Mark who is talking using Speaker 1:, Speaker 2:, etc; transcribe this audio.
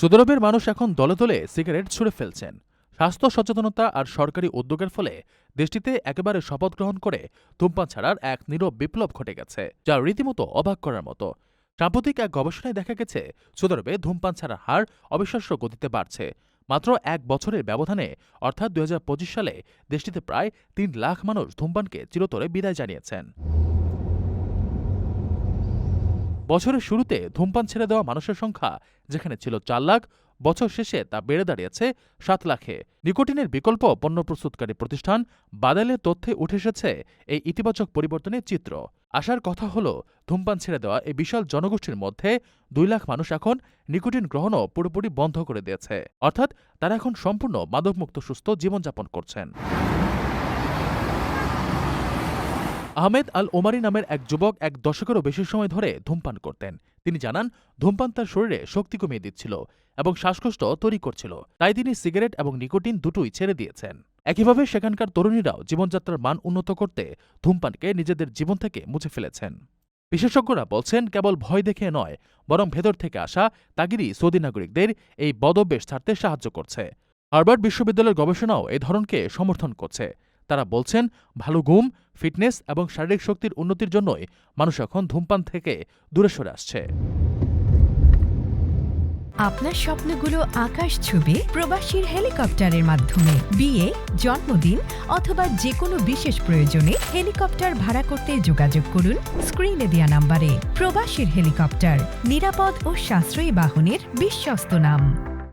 Speaker 1: Saudi আরবের মানুষ এখন দলে দলে সিগারেট ছুঁড়ে ফেলছেন। স্বাস্থ্য সচেতনতা আর সরকারি উদ্যোগের ফলে দেশটিতে একেবারে শপথ গ্রহণ করে ধূমপান ছাড়ার এক নীরব বিপ্লব ঘটে গেছে, যা রীতিমতো অবাক করার মতো। সাম্প্রতিক এক গবেষণায় দেখা গেছে সৌদি আরবে ধূমপান ছাড়ার হার অবিশ্বাস্য গতিতে বাড়ছে। মাত্র এক বছরের ব্যবধানে, অর্থাৎ দু হাজার পঁচিশ সালে, দেশটিতে প্রায় তিন লাখ মানুষ ধূমপানকে চিরতরে বিদায় জানিয়েছেন। বছরের শুরুতে ধূমপান ছেড়ে দেওয়া মানুষের সংখ্যা, যেখানে ছিল চার লাখ, বছর শেষে তা বেড়ে দাঁড়িয়েছে সাত লাখে। নিকোটিনের বিকল্প পণ্য প্রস্তুতকারী প্রতিষ্ঠান বাদালের তথ্যে উঠে এসেছে এই ইতিবাচক পরিবর্তনের চিত্র। আসার কথা হল, ধূমপান ছেড়ে দেওয়া এই বিশাল জনগোষ্ঠীর মধ্যে দুই লাখ মানুষ এখন নিকোটিন গ্রহণও পুরোপুরি বন্ধ করে দিয়েছে। অর্থাৎ তারা এখন সম্পূর্ণ মাদকমুক্ত, সুস্থ জীবনযাপন করছেন। আহমেদ আল ওমারি নামের এক যুবক এক দশকেরও বেশি সময় ধরে ধূমপান করতেন। তিনি জানান, ধূমপান তার শরীরে শক্তি কমিয়ে দিচ্ছিল এবং শ্বাসকষ্ট তৈরি করছিল। তাই তিনি সিগারেট এবং নিকোটিন দুটোই ছেড়ে দিয়েছেন। একইভাবে সেখানকার তরুণীরাও জীবনযাত্রার মান উন্নত করতে ধূমপানকে নিজেদের জীবন থেকে মুছে ফেলেছেন। বিশেষজ্ঞরা বলছেন, কেবল ভয় দেখে নয়, বরং ভেতর থেকে আসা তাগিরি সৌদি নাগরিকদের এই বদভ্যেস ছাড়তে সাহায্য করছে। হার্ভার্ড বিশ্ববিদ্যালয়ের গবেষণাও এই ধরনকে সমর্থন করছে। তারা বলছেন, ভালো ঘুম, ফিটনেস এবং শারীরিক শক্তির উন্নতির জন্যই মানুষ এখন ধূমপান থেকে দূরে সরে আসছে।
Speaker 2: আপনার স্বপ্নগুলো আকাশ ছুবে প্রবাসীর হেলিকপ্টারের মাধ্যমে। বিয়ে, জন্মদিন অথবা যে কোনো বিশেষ প্রয়োজনে হেলিকপ্টার ভাড়া করতে যোগাযোগ করুন স্ক্রিনে দেওয়া নাম্বারে। প্রবাসীর হেলিকপ্টার, নিরাপদ ও সাশ্রয়ী বাহনের বিশ্বস্ত নাম।